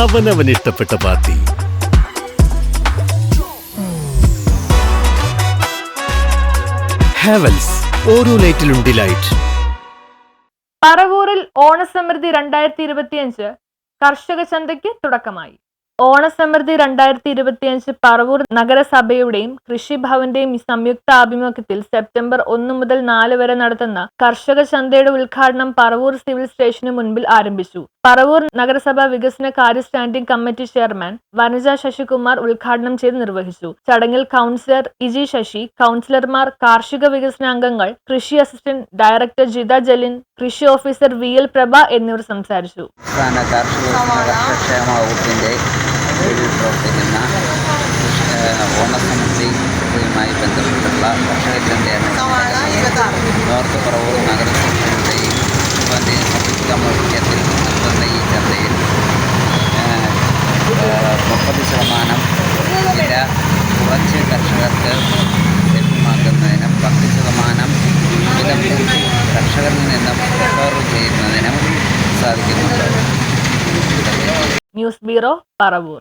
അവനവൻ ഇഷ്ടപ്പെട്ട പാർട്ടി. ഹാവൽസ് ഓരോ ലൈറ്റിലും ഡിലൈറ്റ് പറവൂരിൽ ഓണസമൃദ്ധി രണ്ടായിരത്തി ഇരുപത്തിയഞ്ച് കർഷക ചന്തയ്ക്ക് തുടക്കമായി. ഓണസമൃദ്ധി രണ്ടായിരത്തി ഇരുപത്തിയഞ്ച് പറവൂർ നഗരസഭയുടെയും കൃഷിഭവന്റെയും സംയുക്ത ആഭിമുഖ്യത്തിൽ സെപ്റ്റംബർ ഒന്ന് മുതൽ നാല് വരെ നടത്തുന്ന കർഷക ചന്തയുടെ ഉദ്ഘാടനം പറവൂർ സിവിൽ സ്റ്റേഷന് മുൻപിൽ ആരംഭിച്ചു. പറവൂർ നഗരസഭ വികസന കാര്യ standing committee chairman Vanaja Sasikumar ഉദ്ഘാടനം ചെയ്ത് നിർവഹിച്ചു. ചടങ്ങിൽ കൗൺസിലർ ഇജി ശശി കൗൺസിലർമാർ കാർഷിക വികസന അംഗങ്ങൾ കൃഷി അസിസ്റ്റന്റ് ഡയറക്ടർ ജിത ജലിൻ കൃഷി ഓഫീസർ വി എൽ പ്രഭ എന്നിവർ സംസാരിച്ചു. കീഴിൽ പ്രവർത്തിക്കുന്ന ഓണസമിതി ഓണസമിതിയുമായി ബന്ധപ്പെട്ടുള്ള ഭക്ഷണ ചന്തയാണ് നോർത്ത് പറവൂർ നഗരസഭയുടെയും നടത്തുന്ന ഈ ചന്തയിൽ മുപ്പത് ശതമാനം വില കുറച്ച് കർഷകർക്ക് ലഭ്യമാക്കുന്നതിനും പത്ത് ശതമാനം വില കർഷകരിൽ നിന്നും റിക്കവർ ചെയ്യുന്നതിനും സാധിക്കുന്നുണ്ട്. News bureau Paravur.